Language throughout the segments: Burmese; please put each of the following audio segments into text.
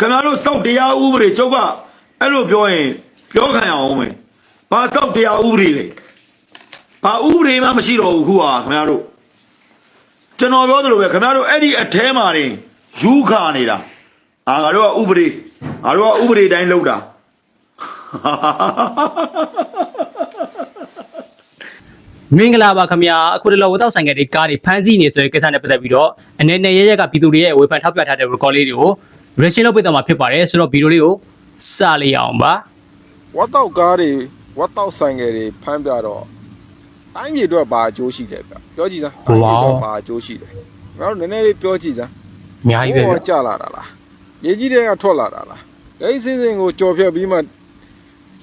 ခင်ဗျားတို့စောက်တရားဥပဒေကျုပ်ကအဲ့လိုပြောရင်ပြောခံရအောင်မယ်ဘာစောက်တရားဥပဒေလဲဘာဥပဒေမှမရှိတော့ဘူးခုဟာခင်ဗျားတို့ကျွန်တော်ပြောသလိုပဲခင်ဗျားတို့အဲ့ဒီအแทမှာနေယူခါနေတာအာငါတို့ကဥပဒေငါတို့ကဥပဒေတိုင်းလုပ်တာမင်္ဂလာပါခင်ဗျာအခုတလောဝတ်တော့ဆိုင်ကတွေကားတွေဖမ်းဆီးနေဆိုတဲ့ကိစ္စနဲ့ပတ်သက်ပြီးတော့အနေနဲ့ရရကပြည်သူတွေရဲ့ဝေဖန်ထောက်ပြထားတဲ့ record လေးတွေကို reaction လုပ်ပေးတော့မှာဖြစ်ပါတယ်ဆိုတော့ဗီဒီယိုလေးကိုစလိုက်အောင်ပါဝတ်တော့ကားတွေဝတ်တော့ဆိုင်ငယ်တွေဖမ်းပြတော့တိုင်းပြည်အတွက်ဘာအကျိုးရှိလဲဗျပြောကြည့်စမ်းတိုင်းပြည်အတွက်ဘာအကျိုးရှိလဲငါတို့နည်းနည်းလေးပြောကြည့်စမ်းအများကြီးပဲဟိုဗျကကြာလာတာလားမြေကြီးတွေကထွက်လာတာလားဒိတ်စင်းစင်းကိုကြော်ဖြတ်ပြီးမှ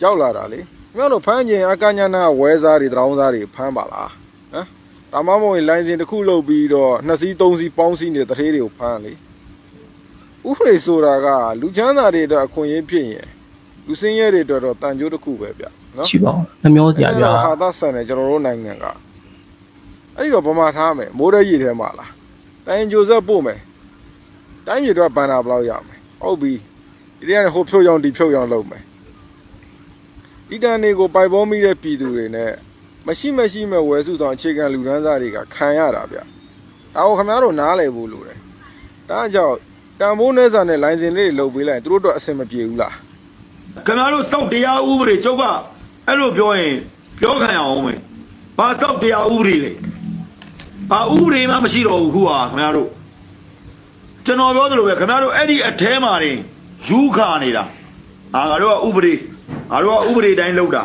ရောက်လာတာလေငါတို့ဖမ်းခြင်းအကညာနာဝဲစားတွေတောင်းစားတွေဖမ်းပါလားဟမ်ဒါမှမဟုတ်ရင်လိုင်းစင်တစ်ခုလုပ်ပြီးတော့နှစ်စီးသုံးစီးပေါင်းစီးနေတဲ့တထေးတွေကိုဖမ်းလေ ဥပဒေဆိုတာကလူချမ်းသာတွေအတွက်အခွင့်အရေးဖြစ်ရင်လူစင်းရဲတွေအတွက်တော့တန်ကြိုးတစ်ခုပဲဗျနော်ကြည့်ပါဦးနှမျောစရာဗျာအဲ့ဒါဟာသဆန်တယ်ကျွန်တော်တို့နိုင်ငံကအဲ့ဒီတော့ဗမာထားမယ်မိုးရဲရည်ထဲမှာလားတိုင်းဂျိုဇက်ပို့မယ်တိုင်းပြည်တော့ဘန်နာဘယ်လောက်ရမယ်ဟုတ်ပြီဒီတည်းကဟိုဖြုတ်ရောင်ဒီဖြုတ်ရောင်လုပ်မယ်ဒီတန်တွေကိုပိုက်ပေါ်မိတဲ့ပြည်သူတွေနဲ့မရှိမရှိမဲ့ဝယ်စုဆောင်အခြေခံလူဒန်းစားတွေကခံရတာဗျဒါကိုခင်ဗျားတို့နားလည်ဖို့လိုတယ်ဒါကြောင့် တန်ဖိုးနေစာနဲ့လိုင်စင်လေးတွေလုပ်ပေးလိုက်ရင်သူတို့တော့အဆင်မပြေဘူးလားခင်ဗျားတို့စောက်တရားဥပဒေကျုပ်ကအဲ့လိုပြောရင်ပြောခံရအောင်မယ်ဘာစောက်တရားဥပဒေလဲဘာဥပဒေမှမရှိတော့ဘူးခုဟာခင်ဗျားတို့ကျွန်တော်ပြောသလိုပဲခင်ဗျားတို့အဲ့ဒီအแทမှာနေယူခါနေတာအာငါတို့ကဥပဒေငါတို့ကဥပဒေတိုင်းလုပ်တာ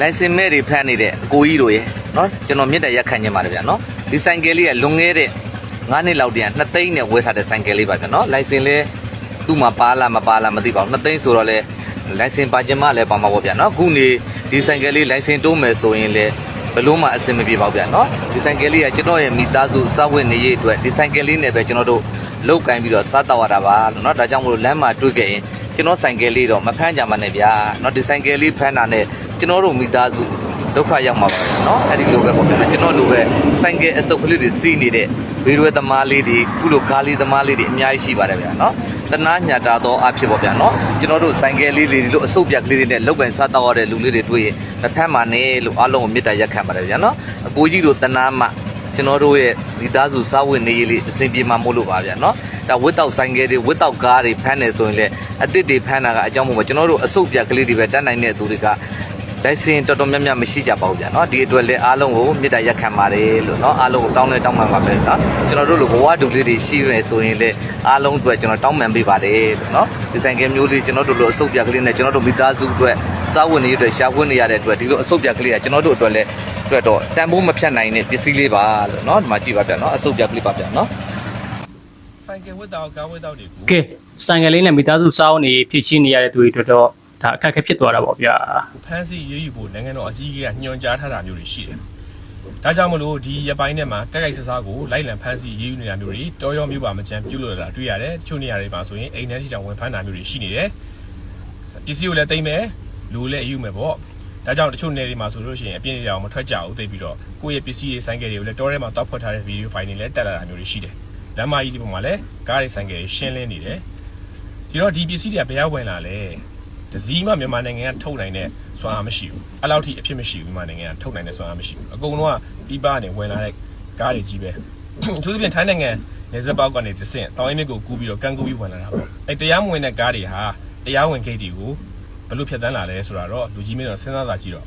လိုင်စင်မဲ့တွေဖမ်းနေတဲ့အကိုကြီးတို့ရေနော်ကျွန်တော်မြစ်တရက်ခံနေပါတယ်ဗျာနော်ဒီဆိုင်ကယ်လေးကလွန်ခဲ့တဲ့9နှစ်လောက်တည်းက2သိန်းနဲ့ဝယ်ထားတဲ့ဆိုင်ကယ်လေးပါဗျာနော်လိုင်စင်လဲသူ့မှာပါလားမပါလားမသိပါဘူး2သိန်းဆိုတော့လဲလိုင်စင်ပါခြင်းမလဲပါမှာပေါ့ဗျာနော်ခုနေဒီဆိုင်ကယ်လေးလိုင်စင်တိုးမယ်ဆိုရင်လဲဘလို့မှအဆင်မပြေပါဘူးဗျာနော်ဒီဆိုင်ကယ်လေးကကျွန်တော်ရဲ့မိသားစုစောက်ဝင်နေရေးအတွက်ဒီဆိုင်ကယ်လေးနဲ့ပဲကျွန်တော်တို့လောက်ကင်ပြီးတော့စားတော့ရတာပါလို့နော်ဒါကြောင့်မလို့လမ်းမှာတွေ့ခဲ့ရင် ကျွန်တော်ဆိုင်ကယ်လေးတော့မဖမ်းကြပါနဲ့ဗျာနော်ဒီဆိုင်ကယ်လေးဖမ်းတာနဲ့ကျွန်တော်တို့မိသားစုဒုက္ခရောက်မှာပါနော်အဲ့ဒီလိုပဲပေါ့ဗျာကျွန်တော်လိုပဲဆိုင်ကယ်အစုပ်ကလေးတွေစီးနေတဲ့ဝေရွယ်သမားလေးတွေခုလိုကားလေးသမားလေးတွေအများကြီးရှိပါတယ်ဗျာနော်တနာညာတာတော့အဖြစ်ပေါ့ဗျာနော်ကျွန်တော်တို့ဆိုင်ကယ်လေးတွေလို့အစုပ်ပြက်ကလေးတွေနဲ့လောက်ကန်စားတော့ရတဲ့လူလေးတွေတွေ့ရင်တစ်ဖက်မှာနေလို့အားလုံးကိုမေတ္တာရက်ခံပါတယ်ဗျာနော်အကိုကြီးတို့တနာမှ ကျွန်တော်တို့ရဲ့မိသားစုစားဝတ်နေရေးလေးအဆင်ပြေမှာမို့လို့ပါဗျာနော်ဒါဝစ်တောက်ဆိုင်ကယ်တွေဝစ်တောက်ကားတွေဖမ်းနေဆိုရင်လည်းအစ်စ်တွေဖမ်းတာကအကြောင်းမို့ပါကျွန်တော်တို့အစုပ်ပြက်ကလေးတွေပဲတတ်နိုင်တဲ့သူတွေကလိုက်စင်တော်တော်များများမရှိကြပါဘူးဗျာနော်ဒီအတွက်လည်းအားလုံးကိုမေတ္တာရက်ခံပါတယ်လို့နော်အားလုံးကိုတောင်းလဲတောင်းပန်ပါမယ်နော်ကျွန်တော်တို့လိုဘဝတူလေးတွေရှိရယ်ဆိုရင်လည်းအားလုံးအတွက်ကျွန်တော်တောင်းပန်ပေးပါတယ်လို့နော်ဒီဆိုင်ကမျိုးလေးကျွန်တော်တို့လိုအဆုတ်ပြကလေးနဲ့ကျွန်တော်တို့မိသားစုအတွက်စားဝတ်နေရတဲ့ရှာဖွေနေရတဲ့အတွက်ဒီလိုအဆုတ်ပြကလေးကကျွန်တော်တို့အတွက်လည်း အတွက်တော့တန်ဖိုးမဖြတ်နိုင်တဲ့ပစ္စည်းလေးပါလို့เนาะဒီမှာကြည့်ပါဗျာเนาะအစုပ်ပြက်ကလေးပါဗျာเนาะ ဆိုင်ကယ်ဝတ်တောက်ကားဝတ်တောက်တွေကို ကဲဆိုင်ကလေးနဲ့မိသားစုစောင်းနေဖြည့်ချင်းနေရတဲ့သူတွေအတွက်တော့ဒါအခက်အခဲဖြစ်သွားတာပေါ့ဗျာ ဖမ်းဆီးရေးယူဖို့နိုင်ငံတော်အကြီးအကဲကညွှန်ကြားထားတာမျိုးတွေရှိတယ်။ဒါကြောင့်မလို့ဒီရပိုင်းထဲမှာကက်ကိုက်ဆဆာကိုလိုက်လံဖမ်းဆီးရေးယူနေတာမျိုးတွေတော်ရောမျိုးပါမကြမ်းပြုလုပ်လာတာတွေ့ရတယ်။တချို့နေရာတွေမှာဆိုရင်အိမ်ထဲရှိတောင်ဝင်ဖမ်းတာမျိုးတွေရှိနေတယ်။ပစ္စည်းကိုလည်းတိမ့်မယ်လူလည်းအယူမယ်ပေါ့။ ဒါကြောင့်တချို့နေရာတွေမှာဆိုလို့ရှိရင်အပြင်းရောင်မထွက်ကြဘူးသိပြီးတော့ကိုယ့်ရဲ့ပစ္စည်းတွေဆိုင်ကယ်တွေကိုလည်းတောထဲမှာတောက်ဖွက်ထားတဲ့ဗီဒီယိုဖိုင်တွေလည်းတက်လာတာမျိုးတွေရှိတယ်။လမ်းမကြီးဒီပုံမှာလည်းကားတွေဆိုင်ကယ်တွေရှင်းလင်းနေတယ်။ဒီတော့ဒီပစ္စည်းတွေကဘယ်ရောက်ဝင်လာလဲ။တစည်းမှမြန်မာနိုင်ငံကထုတ်နိုင်တဲ့စွမ်းအားမရှိဘူးအဲ့လောက်ထိအဖြစ်မရှိဘူးမြန်မာနိုင်ငံကထုတ်နိုင်တဲ့စွမ်းအားမရှိဘူးအကုန်လုံးကပြီးပါနေဝင်လာတဲ့ကားတွေကြီးပဲသူတို့ပြင်ထိုင်းနိုင်ငံနေဇက်ပေါက်ကနေတစ်ဆင့်တောင်ရင်းမြစ်ကိုကူးပြီးတော့ကန်ကူးပြီးဝင်လာတာပေါ့အဲ့တရားမဝင်တဲ့ကားတွေဟာတရားဝင်ဂိတ်တွေကို ဘယ်လိုဖြတ်တန်းလာလဲဆိုတာတော့လူကြီးမင်းတော့စဉ်းစားသာကြည့်တော့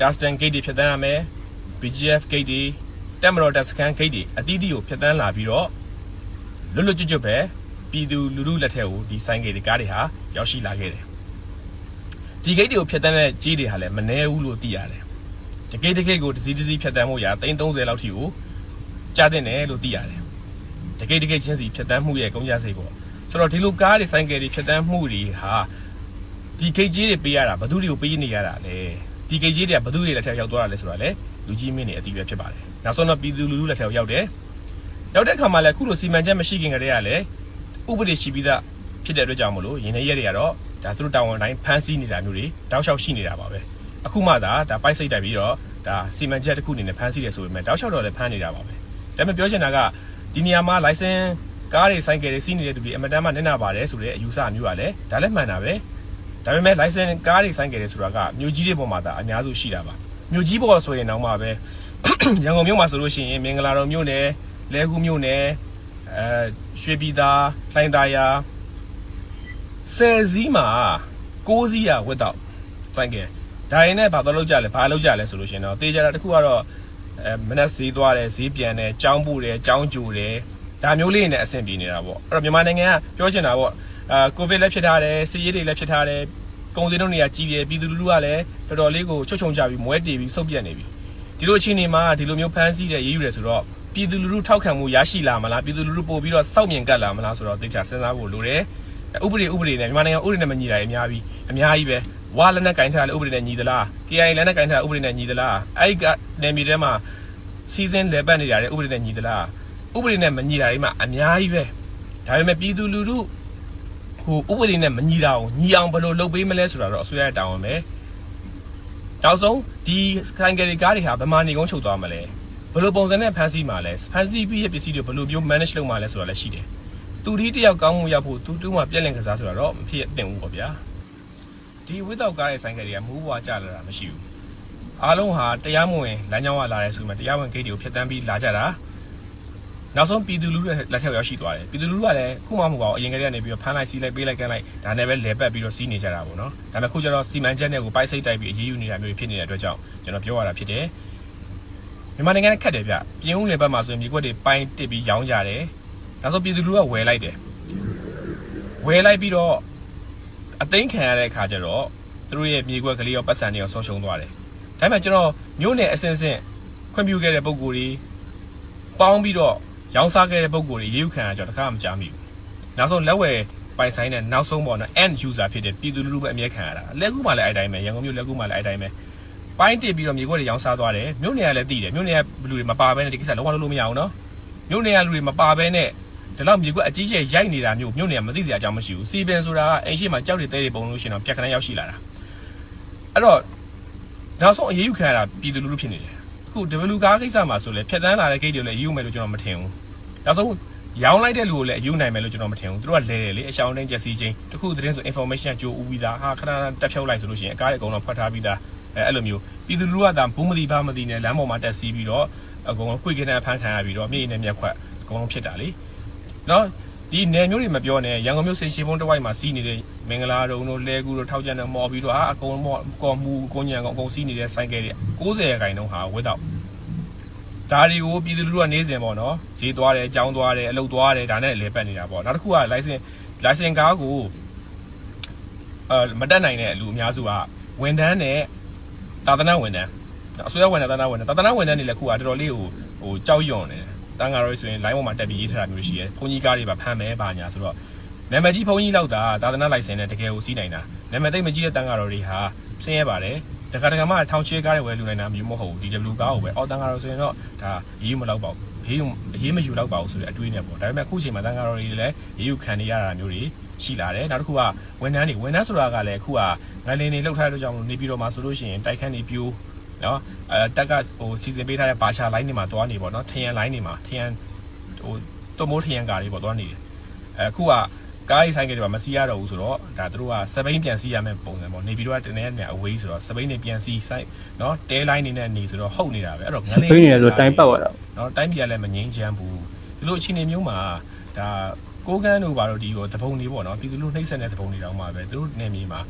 custom gate တွေဖြတ်တန်းရမယ် BGF gate တွေတက်မတော်တက်စကန် gate တွေအသီးသီးကိုဖြတ်တန်းလာပြီးတော့လွတ်လွတ်ကျွတ်ကျွတ်ပဲပြည်သူလူထုလက်ထက်ကိုဒီဆိုင်ဂိတ်တွေကားတွေဟာရောက်ရှိလာခဲ့တယ်ဒီဂိတ်တွေကိုဖြတ်တန်းတဲ့ကြီးတွေဟာလည်းမနှဲဘူးလို့သိရတယ်။ဒီဂိတ်တစ်ဂိတ်ကိုတစ်စီးတစ်စီးဖြတ်တန်းမှုရာ330လောက်ထိကိုကြားတင်တယ်လို့သိရတယ်။ဒီဂိတ်တစ်ဂိတ်ချင်းစီဖြတ်တန်းမှုရဲ့ကုန်ကျစရိတ်ပေါ့။ဆိုတော့ဒီလိုကားတွေဆိုင်ကယ်တွေဖြတ်တန်းမှုတွေဟာ ဒီဂိတ်ကြီးတွေပေးရတာဘယ်သူတွေကိုပေးနေရတာလဲ။ဒီဂိတ်ကြီးတွေကဘယ်သူတွေလက်ထက်ရောက်သွားတာလဲဆိုတာလေလူကြီးမင်းတွေအတိအပဲဖြစ်ပါတယ်။နောက်ဆုံးတော့ပြည်သူလူထုလက်ထက်ရောက်တယ်။ရောက်တဲ့အခါမှာလည်းအခုလိုစီမံချက်မရှိခင်ကတည်းကလည်းဥပဒေရှိပြီးသားဖြစ်တဲ့အတွက်ကြောင့်မလို့ရင်းနှီးရက်တွေကတော့ဒါသူတို့တာဝန်တိုင်းဖမ်းဆီးနေတာမျိုးတွေတောက်လျှောက်ရှိနေတာပါပဲအခုမှသာဒါပိုက်စိတ်တိုက်ပြီးတော့ဒါစီမံချက်တစ်ခုအနေနဲ့ဖမ်းဆီးတယ်ဆိုပေမဲ့တောက်လျှောက်တော့လည်းဖမ်းနေတာပါပဲဒါပေမဲ့ပြောချင်တာကဒီနေရာမှာ license ကားတွေဆိုင်ကယ်တွေစီးနေတဲ့သူတွေအမတန်မှနစ်နာပါတယ်ဆိုတဲ့အယူဆမျိုးပါလေဒါလည်းမှန်တာပဲ ဒါပေမဲ့ license ကားတွေဆိုင်ကယ်တွေဆိုတာကမြို့ကြီးတွေပေါ်မှာဒါအများစုရှိတာပါမြို့ကြီးပေါ်ဆိုရင်တော့မှပဲရန်ကုန်မြို့မှာဆိုလို့ရှိရင်မင်္ဂလာတော်မြို့နယ်လဲကူမြို့နယ်အဲရွှေပြည်သာလှိုင်သာယာဆယ်စည်းမှာ6စီးရဝက်တော့ဆိုင်ကယ်ဒါရင်နဲ့ဘာတော့လောက်ကြလဲဘာလောက်ကြလဲဆိုလို့ရှိရင်တော့တေးကြတာတစ်ခုကတော့အဲမနက်ဈေးသွားတယ်ဈေးပြန်တယ်ကြောင်းပို့တယ်ကြောင်းကြိုတယ်ဒါမျိုးလေးနဲ့အဆင်ပြေနေတာပေါ့အဲ့တော့မြန်မာနိုင်ငံကပြောချင်တာပေါ့ အာကိုဗစ်လည်းဖြစ်ထားတယ်စီးရေးတွေလည်းဖြစ်ထားတယ်ကုန်စည်နှုန်းတွေကကြီးတယ်ပြည်သူလူထုကလည်းတော်တော်လေးကိုချွတ်ချုံကြပြီးမွဲတေပြီးစုပ်ပြတ်နေပြီဒီလိုအခြေအနေမှာဒီလိုမျိုးဖမ်းဆီးတဲ့ရေးယူတယ်ဆိုတော့ပြည်သူလူထုထောက်ခံမှုရရှိလာမလားပြည်သူလူထုပို့ပြီးတော့စောင့်မြင်ကပ်လာမလားဆိုတော့သိချာစဉ်းစားဖို့လိုတယ်ဥပဒေဥပဒေနဲ့မြန်မာနိုင်ငံဥပဒေနဲ့မညီတာအများကြီးအများကြီးပဲဝါလက်နဲ့ကင်ထားတဲ့ဥပဒေနဲ့ညီသလား KI လက်နဲ့ကင်ထားတဲ့ဥပဒေနဲ့ညီသလားအဲ့ဒီကနေမြေထဲမှာစီစဉ်လေပတ်နေတာတဲ့ဥပဒေနဲ့ညီသလားဥပဒေနဲ့မညီတာတွေမှအများကြီးပဲဒါပေမဲ့ပြည်သူလူထု ဟိုဥပဒေနဲ့မညီတာကိုညီအောင်ဘယ်လိုလုပ်ပေးမလဲဆိုတာတော့အစိုးရရဲ့တာဝန်ပဲနောက်ဆုံးဒီဆိုင်ကယ်တွေကားတွေဟာဘယ်မှာနေကုန်းချုပ်သွားမလဲဘယ်လိုပုံစံနဲ့ဖန်ဆီးမှာလဲဖန်ဆီးပြီးရဲ့ပစ္စည်းတွေဘယ်လိုမျိုး manage လုပ်မှာလဲဆိုတာလည်းရှိတယ်သူဒီတယောက်ကောင်းမှုရောက်ဖို့သူတူးမှပြက်လင်ကစားဆိုတာတော့မဖြစ်သင့်ဘူးပေါ့ဗျာဒီဝိတောက်ကားရဲ့ဆိုင်ကယ်တွေကမူးဘွားကြလာတာမရှိဘူးအားလုံးဟာတရားမဝင်လမ်းကြောင်းကလာတယ်ဆိုမှတရားဝင်ဂိတ်တွေကိုဖျက်ဆီးပြီးလာကြတာ နောက်ဆုံးပြည်သူလူထုရဲ့လက်ထက်ရောက်ရှိသွားတယ်ပြည်သူလူထုကလည်းခုမှမဟုတ်ပါဘူးအရင်ကတည်းကနေပြီးတော့ဖမ်းလိုက်စီးလိုက်ပေးလိုက်ကန်လိုက်ဒါနဲ့ပဲလဲပတ်ပြီးတော့စီးနေကြတာပေါ့နော်ဒါပေမဲ့ခုကျတော့စီမံချက်နဲ့ကိုပိုက်စိတ်တိုက်ပြီးအရေးယူနေတာမျိုးဖြစ်နေတဲ့အတွက်ကြောင့်ကျွန်တော်ပြောရတာဖြစ်တယ်မြန်မာနိုင်ငံနဲ့ခက်တယ်ဗျပြင်ဦးလယ်ဘက်မှာဆိုရင်မြေကွက်တွေပိုင်းတစ်ပြီးရောင်းကြတယ်နောက်ဆုံးပြည်သူလူထုကဝယ်လိုက်တယ်ဝယ်လိုက်ပြီးတော့အသိမ်းခံရတဲ့အခါကျတော့သူတို့ရဲ့မြေကွက်ကလေးရောပတ်စံတွေရောဆုံးရှုံးသွားတယ်ဒါပေမဲ့ကျွန်တော်မျိုးနယ်အစင်းစင်းခွင့်ပြုခဲ့တဲ့ပုံကိုယ်တွေပေါင်းပြီးတော့ ရောင်းစားခဲ့တဲ့ပုံကိုယ်တွေရေးယူခံရကြတော့တခါမှမကြားမိဘူးနောက်ဆုံးလက်ဝယ်ပိုင်ဆိုင်တဲ့နောက်ဆုံးပေါ့နော် end user ဖြစ်တဲ့ပြည်သူလူထုပဲအမြဲခံရတာလက်ကူမှလည်းအဲ့တိုင်းပဲရန်ကုန်မြို့လက်ကူမှလည်းအဲ့တိုင်းပဲပိုင်းတစ်ပြီးတော့မြေခွက်တွေရောင်းစားသွားတယ်မြို့နယ်ကလည်းတည်တယ်မြို့နယ်ကလူတွေမပါဘဲနဲ့ဒီကိစ္စလုံးဝလုပ်လို့မရအောင်နော်မြို့နယ်ကလူတွေမပါဘဲနဲ့ဒီလောက်မြေခွက်အကြီးကျယ်ရိုက်နေတာမျိုးမြို့နယ်ကမသိစရာအကြောင်းမရှိဘူးစီပင်ဆိုတာကအိမ်ရှိမှာကြောက်တွေတဲတွေပုံလို့ရှိရင်တော့ပြက်ခဏရောက်ရှိလာတာအဲ့တော့နောက်ဆုံးအရေးယူခံရတာပြည်သူလူထုဖြစ်နေတယ်အခု W ကားကိစ္စမှာဆိုလဲဖြတ်တန်းလာတဲ့ဂိတ်တွေလည်းအရေးယူမယ်လို့ကျွန်တော်မထင်ဘူး နောက်ဆုံးရောင်းလိုက်တဲ့လူကိုလည်းအယူနိုင်မယ်လို့ကျွန်တော်မထင်ဘူးသူတို့ကလဲတယ်လေအရှောင်းတိုင်းချက်စီချင်းတခုသတင်းဆို information ကြိုးဦးပြီးသားဟာခဏတက်ဖြုတ်လိုက်ဆိုလို့ရှိရင်အကားတွေအကုန်လုံးဖွက်ထားပြီးသားအဲအဲ့လိုမျိုးပြည်သူလူထုကဒါဘူးမသိဘာမသိနဲ့လမ်းပေါ်မှာတက်စီးပြီးတော့အကုန်လုံးခွေကင်းတဲ့ဖန်ခံရပြီးတော့မြေနဲ့မျက်ခွက်အကုန်လုံးဖြစ်တာလေနော်ဒီနယ်မျိုးတွေမပြောနဲ့ရန်ကုန်မြို့စိတ်ရှိဖုံးတစ်ဝိုက်မှာစီးနေတဲ့မင်္ဂလာတုံတို့လဲကူတို့ထောက်ကျန်တို့မော်ပြီးတော့ဟာအကုန်မော်ကော်မူကိုညံကောင်အကုန်စီးနေတဲ့ဆိုင်ကယ်တွေ90ရာခိုင်နှုန်းဟာဝက်တော့ ဒါတွေကိုပြည်သူလူထုကနေစဉ်ပေါ့နော်ဈေးသွားတယ်အကြောင်းသွားတယ်အလုပ်သွားတယ်ဒါနဲ့လေပတ်နေတာပေါ့နောက်တစ်ခုက license license ကားကိုအဲမတက်နိုင်တဲ့လူအများစုကဝန်ထမ်းနဲ့တာသနာဝန်ထမ်းအစိုးရဝန်ထမ်းတာသနာဝန်ထမ်းတာသနာဝန်ထမ်းတွေလည်းခုကတော်တော်လေးဟိုဟိုကြောက်ရွံ့နေတယ်တန်ဃာတော်ဆိုရင် line ပေါ်မှာတက်ပြီးရေးထားတာမျိုးရှိရဲဘုန်းကြီးကားတွေပါဖမ်းမယ်ပါညာဆိုတော့နာမည်ကြီးဘုန်းကြီးလောက်တာသာသနာ license နဲ့တကယ်ကိုစီးနိုင်တာနာမည်သိမကြီးတဲ့တန်ဃာတော်တွေဟာဆင်းရဲပါတယ် တခါတခါမှထောင်ချဲကားတွေဝယ်လူနိုင်တာမျိုးမဟုတ်ဘူးဒီ W ကားကိုပဲအော်တန်ကားတော့ဆိုရင်တော့ဒါရေးယူမလောက်ပါဘူးရေးယူရေးမယူလောက်ပါဘူးဆိုတဲ့အတွေးနဲ့ပေါ့ဒါပေမဲ့အခုချိန်မှာတန်ကားတော်တွေလည်းရေးယူခံနေရတာမျိုးတွေရှိလာတယ်နောက်တစ်ခုကဝန်ထမ်းတွေဝန်ထမ်းဆိုတာကလည်းအခုကငလင်တွေလောက်ထားတဲ့ကြောင့်နေပြီးတော့မှဆိုလို့ရှိရင်တိုက်ခန်းတွေပြိုးနော်အဲတက်ကဟိုစီစဉ်ပေးထားတဲ့ဘာချာလိုင်းတွေမှာတွားနေပေါ့နော်ထရန်လိုင်းတွေမှာထရန်ဟိုတိုမိုးထရန်ကားတွေပေါ့တွားနေတယ်အဲအခုက ကားရေးဆိုင်ကတွေပါမစီးရတော့ဘူးဆိုတော့ဒါတို့ကစပိန်ပြန်စီးရမယ့်ပုံစံပေါ့နေပြီးတော့တနေ့နဲ့အဝေးဆိုတော့စပိန်နေပြန်စီးဆိုင်နော်တဲလိုင်းနေနဲ့နေဆိုတော့ဟုတ်နေတာပဲအဲ့တော့ငစပိန်နေလို့တိုင်ပတ်သွားတာနော်တိုင်းပြည်ကလည်းမငြိမ်းချမ်းဘူးဒီလိုအခြေအနေမျိုးမှာဒါကိုကန်းတို့ဘာလို့ဒီဟိုတပုံတွေပေါ့နော်ပြည်သူလူနှိမ့်ဆက်တဲ့တပုံတွေတောင်မှပဲသူတို့နေမြေမှာ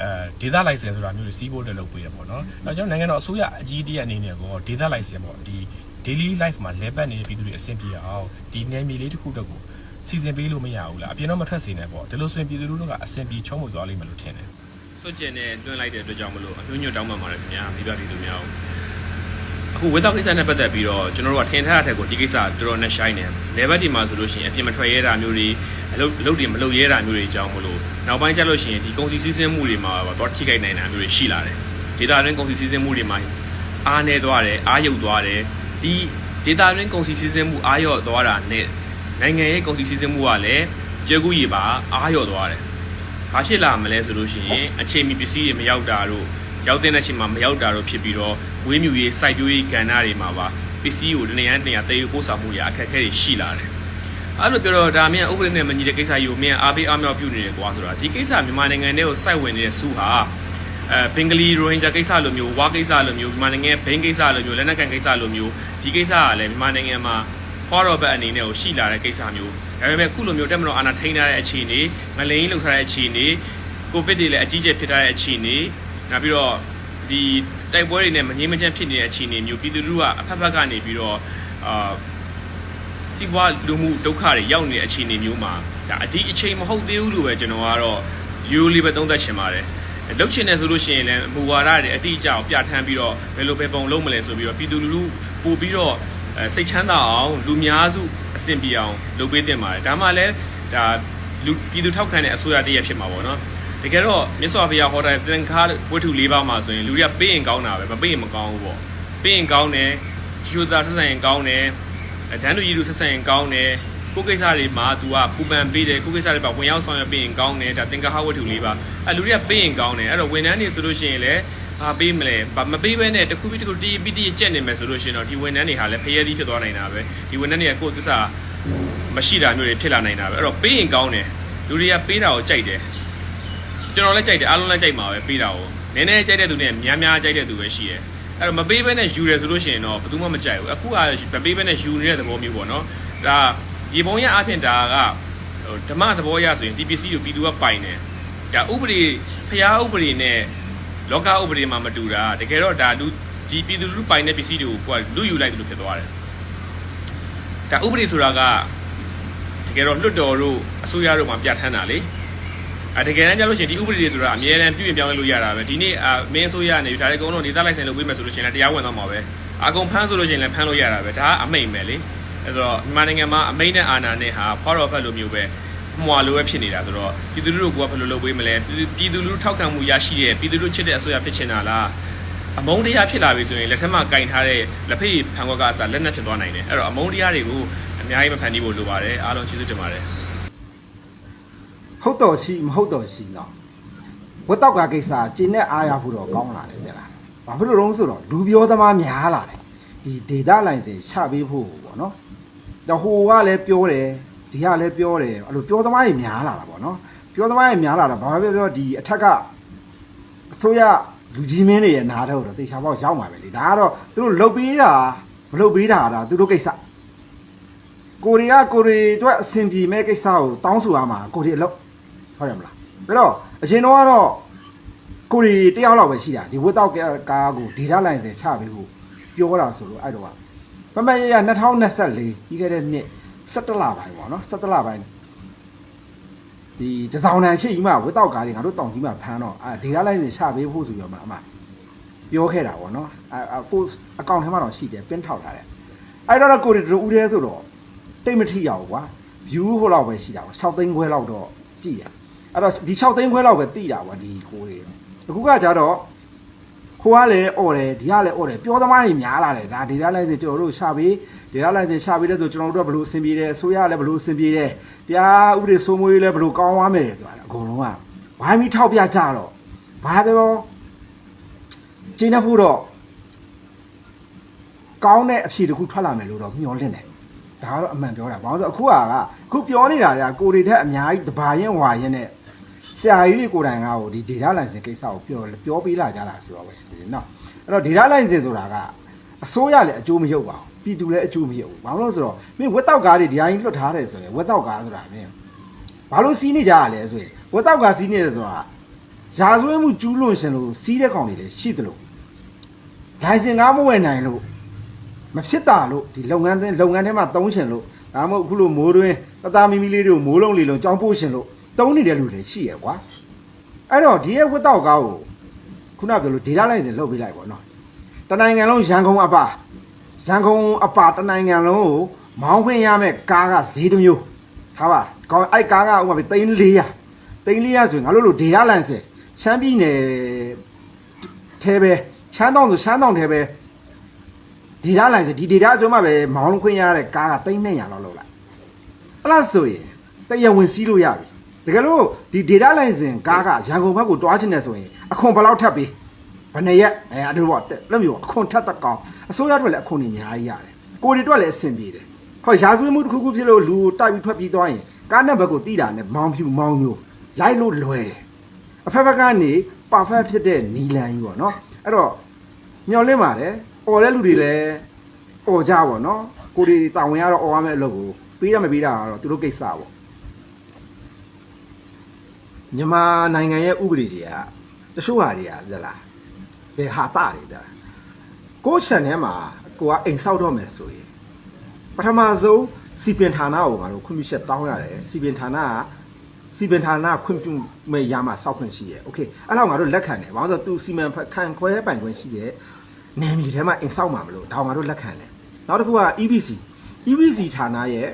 အဲဒေတာလိုက်စင်ဆိုတာမျိုးတွေစီးဖို့တက်လုပ်ပေးရပေါ့နော်။နောက်ကျွန်တော်နိုင်ငံတော်အစိုးရအကြီးအကဲအနေနဲ့ပေါ့ဒေတာလိုက်စင်ပေါ့ဒီ daily life မှာလဲပတ်နေတဲ့ပြည်သူတွေအဆင်ပြေအောင်ဒီနယ်မြေလေးတစ်ခုတစ်ခု စီစဉ်ပေးလို့မရဘူးလားအပြင်တော့မထွက်စေနဲ့ပေါ့ဒီလိုဆိုရင်ပြည်သူလူထုကအဆင်ပြေချုံးမသွားလိမ့်မယ်လို့ထင်တယ်။စွန့်ကျင်နဲ့တွန်းလိုက်တဲ့အတွက်ကြောင့်မလို့အညွှန်းညွတ်တောင်းပန်ပါတယ်ခင်ဗျာမိဘပြည်သူများအခုဝက်တော့ကိစ္စနဲ့ပတ်သက်ပြီးတော့ကျွန်တော်တို့ကထင်ထားတဲ့ထက်ကိုဒီကိစ္စတော်တော်နဲ့ရှိုင်းတယ်။ level ဒီမှာဆိုလို့ရှိရင်အပြင်မထွက်ရဲတာမျိုးတွေအလုပ်အလုပ်တွေမလုပ်ရဲတာမျိုးတွေအကြောင်းမလို့နောက်ပိုင်းကျလို့ရှိရင်ဒီကုန်စည်စည်းစိမ်မှုတွေမှာတော့ထိခိုက်နိုင်တာမျိုးတွေရှိလာတယ်။ data တွင်းကုန်စည်စည်းစိမ်မှုတွေမှာအားနေသွားတယ်အားရုပ်သွားတယ်ဒီ data တွင်းကုန်စည်စည်းစိမ်မှုအားရော့သွားတာနဲ့ နိုင်ငံရဲ့ကုန်စည်စည်းစိမ်မှုကလည်းကျေကူရီပါအားရော့သွားတယ်။ဘာဖြစ်လာမလဲဆိုလို့ရှိရင်အချိန်မီပစ္စည်းတွေမရောက်တာတို့ရောက်တဲ့အချိန်မှာမရောက်တာတို့ဖြစ်ပြီးတော့ဝေးမြူရေးစိုက်ပျိုးရေးကဏ္ဍတွေမှာပါပစ္စည်းကိုတနေရာနေရာတည်ယူပို့ဆောင်မှုရအခက်အခဲတွေရှိလာတယ်အဲ့လိုပြောတော့ဒါမြန်ဥပဒေနဲ့မညီတဲ့ကိစ္စကြီးကိုမြန်အားပေးအားမြောက်ပြုနေတယ်ကွာဆိုတာဒီကိစ္စမြန်မာနိုင်ငံထဲကိုစိုက်ဝင်နေတဲ့စုဟာအဲဘင်္ဂလီရိုဟင်ဂျာကိစ္စလိုမျိုးဝါကိစ္စလိုမျိုးမြန်မာနိုင်ငံဘိန်းကိစ္စလိုမျိုးလက်နက်ကန်ကိစ္စလိုမျိုးဒီကိစ္စကလည်းမြန်မာနိုင်ငံမှာ ဟောတော့ဘက်အနေနဲ့ကိုရှိလာတဲ့ကိစ္စမျိုးဒါပေမဲ့ခုလိုမျိုးတက်မတော်အာဏာထိန်းထားတဲ့အခြေအနေမလိန်လှုပ်ထားတဲ့အခြေအနေကိုဗစ်တွေလည်းအကြီးကျယ်ဖြစ်ထားတဲ့အခြေအနေနောက်ပြီးတော့ဒီတိုက်ပွဲတွေနဲ့မငြင်းမချမ်းဖြစ်နေတဲ့အခြေအနေမျိုးပြည်သူလူထုကအဖက်ဖက်ကနေပြီးတော့အာစီးပွားလူမှုဒုက္ခတွေရောက်နေတဲ့အခြေအနေမျိုးမှာဒါအဒီအချိန်မဟုတ်သေးဘူးလို့ပဲကျွန်တော်ကတော့ရိုးလေးပဲသုံးသပ်ချင်ပါတယ်လုတ်ချင်တယ်ဆိုလို့ရှိရင်လည်းမူဝါဒတွေအတိအကျကိုပြဋ္ဌာန်းပြီးတော့ဘယ်လိုပဲပုံလုံးမလဲဆိုပြီးတော့ပြည်သူလူထုပို့ပြီးတော့ အဲစိတ်ချမ်းသာအောင်လူများစုအဆင်ပြေအောင်လုပ်ပေးတင်ပါတယ်ဒါမှလည်းဒါလူပြည်သူထောက်ခံတဲ့အစိုးရတည်းရဖြစ်မှာပေါ့နော်တကယ်တော့မြတ်စွာဘုရားဟောတဲ့သင်္ခါဝတ္ထု၄ပါးမှာဆိုရင်လူတွေကပေးရင်ကောင်းတာပဲမပေးရင်မကောင်းဘူးပေါ့ပေးရင်ကောင်းတယ်ကျိုးသားဆက်ဆံရင်ကောင်းတယ်အဲတန်းတူရည်လူဆက်ဆံရင်ကောင်းတယ်ကိုယ်ကိစ္စတွေမှာ तू ကပူပန်ပေးတယ်ကိုယ်ကိစ္စတွေပါဝင်ရောက်ဆောင်ရွက်ပေးရင်ကောင်းတယ်ဒါသင်္ကဟဝတ္ထုလေးပါအဲလူတွေကပေးရင်ကောင်းတယ်အဲ့တော့ဝန်ထမ်းတွေဆိုလို့ရှိရင်လည်း ဘာပေးမလဲဘာမပေးဘဲနဲ့တစ်ခုပြီးတစ်ခုတီးပြီးတီးကြက်နေမယ်ဆိုလို့ရှိရင်တော့ဒီဝန်ထမ်းတွေဟာလည်းဖျဲသီးဖြစ်သွားနိုင်တာပဲဒီဝန်ထမ်းတွေကကိုယ့်ကိစ္စမရှိတာမျိုးတွေဖြစ်လာနိုင်တာပဲအဲ့တော့ပေးရင်ကောင်းတယ်လူတွေကပေးတာကိုကြိုက်တယ်ကျွန်တော်လည်းကြိုက်တယ်အားလုံးလည်းကြိုက်မှာပဲပေးတာကိုနည်းနည်းကြိုက်တဲ့သူနဲ့များများကြိုက်တဲ့သူပဲရှိတယ်အဲ့တော့မပေးဘဲနဲ့ယူတယ်ဆိုလို့ရှိရင်တော့ဘယ်သူမှမကြိုက်ဘူးအခုကမပေးဘဲနဲ့ယူနေတဲ့သဘောမျိုးပေါ့နော်ဒါရေပုံရအဖြစ်ဒါကဟိုဓမ္မသဘောရဆိုရင်ဒီပစ္စည်းကိုပြည်သူကပိုင်တယ်ဒါဥပဒေဖျားဥပဒေနဲ့ လောကဥပဒေမှာမတူတာတကယ်တော့ဒါလူဒီပြည်သူလူပိုင်တဲ့ပစ္စည်းတွေကိုကိုကလူယူလိုက်တယ်လို့ဖြစ်သွားတယ်ဒါဥပဒေဆိုတာကတကယ်တော့လွတ်တော်တို့အစိုးရတို့မှာပြဋ္ဌာန်းတာလေအဲတကယ်တမ်းကျလို့ရှိရင်ဒီဥပဒေတွေဆိုတာအမြဲတမ်းပြုပြင်ပြောင်းလဲလို့ရတာပဲဒီနေ့အမင်းဆိုရနေဒါလည်းအကုန်လုံးဒေသလိုက်ဆိုင်လုပ်ပေးမယ်ဆိုလို့ရှိရင်လည်းတရားဝင်သွားမှာပဲအကုန်ဖမ်းဆိုလို့ရှိရင်လည်းဖမ်းလို့ရတာပဲဒါကအမိန်ပဲလေအဲဆိုတော့မြန်မာနိုင်ငံမှာအမိန်နဲ့အာဏာနဲ့ဟာဖော်တော်ဖက်လိုမျိုးပဲ မွာလိုပဲဖြစ်နေတာဆိုတော့ပြည်သူလူထုကဘယ်လိုလုပ်ပေးမလဲပြည်သူလူထုထောက်ခံမှုရရှိတဲ့ပြည်သူလူထုချစ်တဲ့အစိုးရဖြစ်ချင်တာလားအမုန်းတရားဖြစ်လာပြီဆိုရင်လက်ထက်မှာကင်ထားတဲ့လက်ဖေးဖန်ခွက်ကအစားလက်နက်ဖြစ်သွားနိုင်တယ်အဲ့တော့အမုန်းတရားတွေကိုအများကြီးမဖန်တီးဖို့လိုပါတယ်အားလုံးကျေးဇူးတင်ပါတယ်ဟုတ်တော်ရှိမဟုတ်တော်ရှိတော့ဝတ်တော့ကကိစ္စကျင်းနဲ့အားရဖို့တော့ကောင်းလာတယ်တဲ့လားဘာဖြစ်လို့လဲဆိုတော့လူပြောသမားများလာတယ်ဒီဒေတာလိုင်စင်ချပေးဖို့ပေါ့နော်တော့ဟိုကလည်းပြောတယ် ဒီကလည်းပြောတယ်အဲ့လိုပြောသမားတွေများလာတာပေါ့နော်ပြောသမားတွေများလာတာဘာပဲပြောဒီအထက်ကအစိုးရလူကြီးမင်းတွေရဲ့နားတော့တော့တေချာပေါက်ရောက်မှာပဲလေဒါကတော့သူတို့လုတ်ပေးတာမလုတ်ပေးတာဒါသူတို့ကိစ္စကိုရီးယားကိုရီအတွက်အဆင်ပြေမဲ့ကိစ္စကိုတောင်းဆိုရမှာကိုရီအလုပ်ဟုတ်တယ်မလားပြီးတော့အရင်တော့ကတော့ကိုရီတယောက်လောက်ပဲရှိတာဒီဝတ်တော့ကားကိုဒေတာလိုင်စင်ချပေးဖို့ပြောတာဆိုလို့အဲ့တော့ကမမရရ2024ပြီးခဲ့တဲ့နှစ် 17လပိုင်းပေါ့နော်17လပိုင်းဒီတစောင်းတန်ရှိကြီးမှဝတ်တော့ကားတွေငါတို့တောင်ကြီးမှဖမ်းတော့အဲဒေတာလိုင်စင်ချပေးဖို့ဆိုပြီးတော့မှအမပြောခဲ့တာပေါ့နော်အဲပို့အကောင့်ထဲမှာတော့ရှိတယ်ပင်းထောက်ထားတယ်အဲ့တော့ကိုရီတို့ဦးရဲဆိုတော့တိတ်မထိရဘူးကွာ view ဟိုလောက်ပဲရှိတာကွာ6သိန်းခွဲလောက်တော့ကြည့်ရအဲ့တော့ဒီ6သိန်းခွဲလောက်ပဲတိတာကွာဒီကိုတွေအခုကကြတော့ ခိုးကလည်းអော်တယ်ဒီကလည်းអော်တယ်ပြောသမားတွေများလာတယ်ဒါ data license ကျွန်တော်တို့ရှာပေး data license ရှာပေးတဲ့ဆိုကျွန်တော်တို့ကဘယ်လိုအဆင်ပြေတယ်အစိုးရလည်းဘယ်လိုအဆင်ပြေတယ်တရားဥပဒေစိုးမိုးရေးလည်းဘယ်လိုကောင်းသွားမယ်ဆိုတာအကုန်လုံးကဝိုင်းပြီးထောက်ပြကြတော့ဘာပဲပြောကျင်းနေဖို့တော့ကောင်းတဲ့အဖြေတစ်ခုထွက်လာမယ်လို့တော့မျှော်လင့်တယ်ဒါကတော့အမှန်ပြောတာဘာလို့လဲဆိုတော့အခုကအခုပြောနေတာကကိုတွေထက်အများကြီးတဘာရင်ဝါရင်နဲ့ ဆရာကြီးတွေကိုယ်တိုင်ကဟိုဒီ data license ကိစ္စကိုပြောပြောပေးလာကြတာဆိုတော့ပဲဒီနော်အဲ့တော့ data license ဆိုတာကအစိုးရလည်းအကျိုးမရုပ်ပါဘူးပြည်သူလည်းအကျိုးမရုပ်ဘူးဘာလို့လဲဆိုတော့မင်းဝက်တောက်ကားတွေဒီအရင်လွတ်ထားတယ်ဆိုရင်ဝက်တောက်ကားဆိုတာမင်းဘာလို့စီးနေကြရလဲဆိုရင်ဝက်တောက်ကားစီးနေတယ်ဆိုတာရာဇဝဲမှုကျူးလွန်ရှင်လို့စီးတဲ့ကောင်တွေလည်းရှိတယ်လို့ license ကားမဝယ်နိုင်လို့မဖြစ်တာလို့ဒီလုပ်ငန်းစဉ်လုပ်ငန်းထဲမှာတုံးချင်လို့ဒါမှမဟုတ်အခုလိုမိုးတွင်းတသားမီမီလေးတွေကိုမိုးလုံးလေးလုံးကြောင်းပို့ရှင်လို့ တုံးနေတဲ့လူတွေရှိရကွာအဲ့တော့ဒီရဲ့ဝတ်တော့ကားကိုခုနပြောလို့ data line စဉ်လုတ်ပေးလိုက်ပေါ့နော်တနိုင်ငံလုံးရန်ကုန်အပါရန်ကုန်အပါတနိုင်ငံလုံးကိုမောင်းခွင့်ရမဲ့ကားကဈေးတစ်မျိုးထားပါကောင်းအဲ့ကားကဥပမာပဲ3400 3400ဆိုရင်ငါတို့လို data line စဉ်ရှမ်းပြည်နယ်ထဲပဲရှမ်းတောင်ဆိုရှမ်းတောင်ထဲပဲဒီဒါလိုင်းစဒီဒေတာအကျိုးမှပဲမောင်းခွင့်ရတဲ့ကားက3200လောက်လောက်လိုက်အဲ့လားဆိုရင်တရားဝင်စီးလို့ရပြီ တကယ်လို့ဒီဒေတာလိုင်းစင်ကားကရန်ကုန်ဘက်ကိုတွားချင်တယ်ဆိုရင်အခွန်ဘယ်လောက်ထပ်ပေး ဘယ်နှစ်ရက်အဲအဲ့ဒါပေါ့လက်မျိုးအခွန်ထက်တကောင်အစိုးရအတွက်လည်းအခွန်တွေအများကြီးရတယ်ကိုတွေအတွက်လည်းအဆင်ပြေတယ်ဟောရာဇဝတ်မှုတစ်ခုခုဖြစ်လို့လူတိုက်ပြီးထွက်ပြေးသွားရင်ကားနံပါတ်ကိုတိတာနဲ့မောင်းဖြူမောင်းမျိုးလိုက်လို့လွယ်တယ်အဖက်ဖက်ကနေ perfect ဖြစ်တဲ့နီလန်ကြီးပေါ့နော်အဲ့တော့မျောလင့်ပါတယ်អော်တဲ့လူတွေလည်းអော်ကြပါတော့ကိုတွေတာဝန်ရတော့អော်ရမယ့်အလုပ်ကိုပေးရမပေးတာကတော့သူတို့ကိစ္စပေါ့ မြန်မာနိုင်ငံရဲ့ဥပဒေတွေကတချို့ဟာတွေကလလားဘယ်ဟာတာတွေဒါကိုယ့် channel ထဲမှာကိုကအိမ်ဆောက်တော့မယ်ဆိုရင်ပထမဆုံးစီပင်ဌာနကိုငါတို့ခွင့်ပြုချက်တောင်းရတယ်စီပင်ဌာနကစီပင်ဌာနကခွင့်ပြုမဲ့ရမှာစောက်ခွင့်ရှိရဲ့โอเคအဲ့လောက်ငါတို့လက်ခံတယ်ဘာလို့လဲဆိုတော့ तू စီမံခံခွဲပိုင်ခွင့်ရှိရဲ့နယ်မြေထဲမှာအိမ်ဆောက်မှာမလို့ဒါကိုငါတို့လက်ခံတယ်နောက်တစ်ခုက EBC EBC ဌာနရဲ့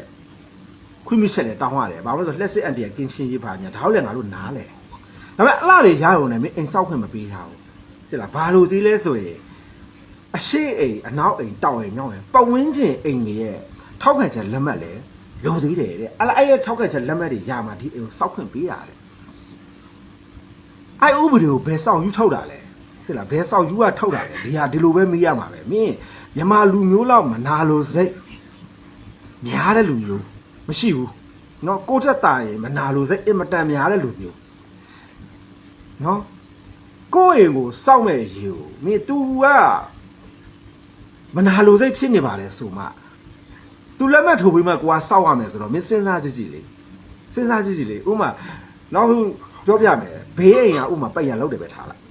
ခွင့်ပြုချက်လည်းတောင်းရတယ်။ဘာလို့လဲဆိုတော့လက်စစ်အန်တီကကင်းရှင်းရေးပါညာဒါတော့လည်းငါတို့နားလဲ။ဒါပေမဲ့အလားလေရရုံနဲ့မင်းအိမ်ဆောက်ခွင့်မပေးထားဘူး။တိလားဘာလို့သေးလဲဆိုရင်အရှိအိမ်အနောက်အိမ်တောင်အိမ်မြောက်အိမ်ပတ်ဝန်းကျင်အိမ်တွေရဲ့ထောက်ခံချက်လက်မှတ်လည်းလိုသေးတယ်တဲ့။အဲ့အဲ့ရဲ့ထောက်ခံချက်လက်မှတ်တွေရမှာဒီအိမ်ကိုစောက်ခွင့်ပေးတာတဲ့။အဲ့ဥပဒေကိုဘယ်ဆောင်ယူထုတ်တာလဲ။တိလားဘယ်ဆောင်ယူကထုတ်တာလဲဒီဟာဒီလိုပဲမေးရမှာပဲ။မင်းမြန်မာလူမျိုးလောက်မနာလို့စိတ်များတဲ့လူမျိုး မရှိဘူးเนาะကိုတက်တာရင်မနာလို့စိတ်အင်မတန်များတဲ့လူမျိုးเนาะကိုယ့်အိမ်ကိုစောက်မဲ့ရေကိုမင်း तू ကမနာလို့စိတ်ဖြစ်နေပါလေဆိုမှ तू လက်မှတ်ထိုးပြီးမှကိုကစောက်ရမယ်ဆိုတော့မင်းစဉ်းစားကြည့်ကြည့်လေစဉ်းစားကြည့်ကြည့်လေဥမာနောက်ပြောပြမယ်ဘေးအိမ်ကဥမာပက်ရန်လောက်တယ်ပဲထားလိုက်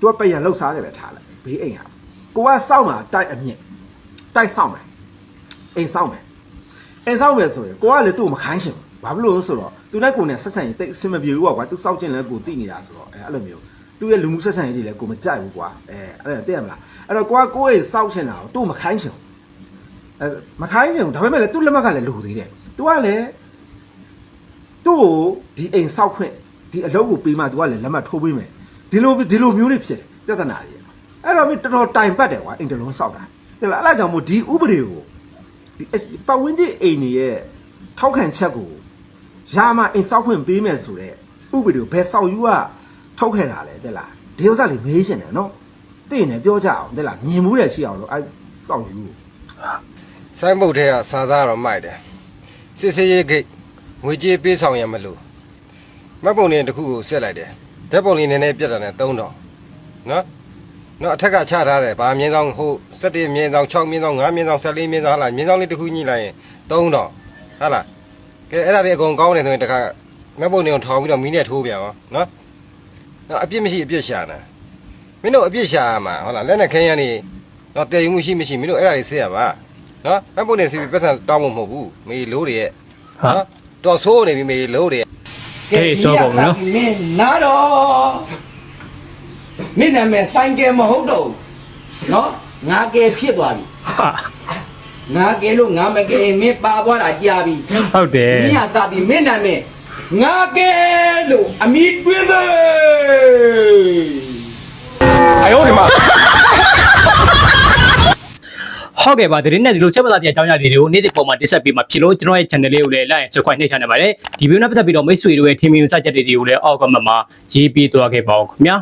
तू ကပက်ရန်လောက်စားတယ်ပဲထားလိုက်ဘေးအိမ်ကကိုကစောက်မှာတိုက်အမြင့်တိုက်စောက်မယ်အိမ်စောက်မယ် အဲဆောက်မယ်ဆိုရင်ကိုကလည်းသူ့ကိုမခိုင်းချင်ဘူးဘာဖြစ်လို့လဲဆိုတော့သူနဲ့ကိုနဲ့ဆက်ဆံရေးတိတ်အဆင်မပြေဘူးကွာသူစောက်ကျင်လဲကိုတိနေတာဆိုတော့အဲအဲ့လိုမျိုးသူ့ရဲ့လူမှုဆက်ဆံရေးတွေလည်းကိုမကြိုက်ဘူးကွာအဲအဲ့ဒါသိရမလားအဲ့တော့ကိုကကိုယ့်ရဲ့စောက်ချင်တာကိုသူ့မခိုင်းချင်ဘူးအဲမခိုင်းချင်ဘူးဒါပေမဲ့လည်းသူ့လက်မှတ်ကလည်းလူသေးတယ်သူကလည်းသူ့ကိုဒီအိမ်စောက်ခွင့်ဒီအလုပ်ကိုပေးမှသူကလည်းလက်မှတ်ထိုးပေးမယ်ဒီလိုဒီလိုမျိုးတွေဖြစ်တယ်ပြဿနာတွေအဲ့တော့မင်းတော်တော်တိုင်ပတ်တယ်ကွာအိမ်တလုံးစောက်တာတဲ့လားအဲ့ဒါကြောင့်မို့ဒီဥပဒေကို ဒီပတ်ဝန်းကျင်အိမ်တွေရဲ့ထောက်ခံချက်ကိုရမအိမ်ဆောက်ခွင့်ပေးမယ်ဆိုတော့ဥပဒေကိုဘယ်ဆောက်ယူကထောက်ခဲ့တာလဲတဲ့လားဒီဥစ္စာလေးမေးရှင်တယ်နော်သိရင်လည်းပြောကြအောင်တဲ့လားမြင်မှုတယ်ရှိအောင်လို့အဲဆောက်ယူစိုင်းပုတ်ထဲကစာသားတော့မိုက်တယ်စစ်စေးရေးဂိတ်ငွေကြေးပေးဆောင်ရမလို့မတ်ပုံလေးတစ်ခုကိုဆက်လိုက်တယ်ဓာတ်ပုံလေးနည်းနည်းပြတ်တာနဲ့3000နော် နော်အထက်ကချထားတယ်ဗာမြင်းဆောင်ဟို17မြင်းဆောင်6မြင်းဆောင်5မြင်းဆောင်14မြင်းဆောင်ဟာလားမြင်းဆောင်လေးတစ်ခုညှိလိုက်ရင်3000ဟာလားကဲအဲ့ဒါတွေအကုန်ကောင်းတယ်ဆိုရင်တခါမတ်ပုံလေးကိုထောင်ပြီးတော့မီးနဲ့ထိုးပြန်အောင်နော်နော်အပြစ်မရှိအပြစ်ရှာတာမင်းတို့အပြစ်ရှာရမှာဟုတ်လားလက်နဲ့ခင်းရနေတော့တည်ယူမှုရှိမရှိမင်းတို့အဲ့ဒါတွေဆေးရပါနော်မပုတ်နေစီပြီးပတ်စံတောင်းဖို့မဟုတ်ဘူးမေလို့တွေရဲ့ဟာနော်တော်ဆိုးနေပြီမေလို့တွေရဲ့ဟေးဆိုကုန်ပြီနော်မင်းနားတော့ မင်းနာမည်ဆိုင်ကယ်မဟုတ်တော့ဘူးနော်ငါကယ်ဖြစ်သွားပြီဟာငါကယ်လို့ငါမကယ်မင်းပါသွားတာကြာပြီဟုတ်တယ်မင်းကတာပြီမင်းနာမည်ငါကယ်လို့အမိတွင်းသေးဟုတ်ကဲ့ပါသတင်းနဲ့ဒီလိုချက်ပသာတဲ့အကြောင်းအရာတွေကိုနေ့စဉ်ပုံမှာတင်ဆက်ပေးမှာဖြစ်လို့ကျွန်တော်ရဲ့ channel လေးကိုလည်း like ဆွဲခွင့်နှိပ်ချနေပါတယ်ဒီဗီဒီယိုနဲ့ပတ်သက်ပြီးတော့မိတ်ဆွေတို့ရဲ့ထင်မြင်စကြက်တွေကိုလည်းအောက်ကမှမှာရေးပေးသွားခဲ့ပါဦးခင်ဗျာ